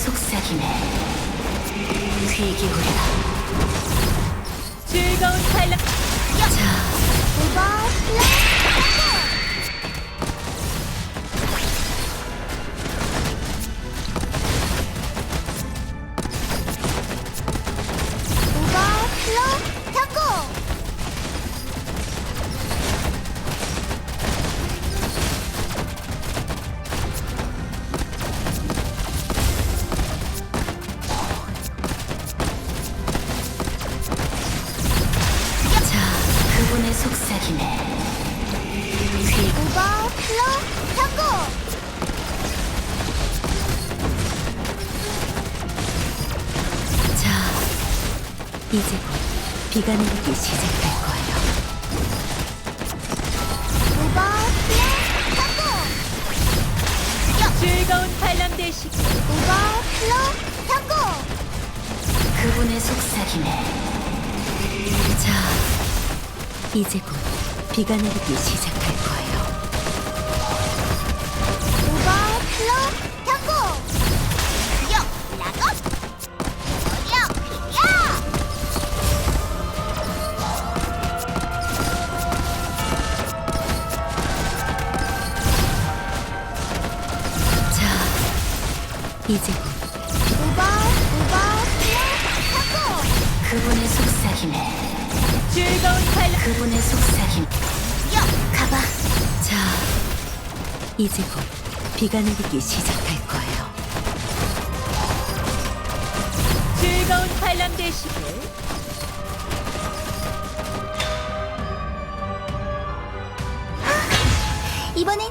속삭임에 귀 기울여라 즐거운 탈락 자, 오버 플 자, 그분의 속삭임에 귀 오버 플로 타고 자, 이제 곧 비가 내리기 시작할 거예요. 오버 플레이 타고 즐거운 탈람 되시고. 오버 플로 타고 그분의 속삭임에 자, 이제 곧 비가 내리기 시작할 거예요. 오버 플로 타고 역 라고 역 야! 자, 이제 곧 오버 오버 플레이 타고 그분의 속삭임에 즐거운 탈락. 그분의 속삭임 역 가봐. 자, 이제 곧 비가 내리기 시작할 거예요. 즐거운 탈람 되시고 이번엔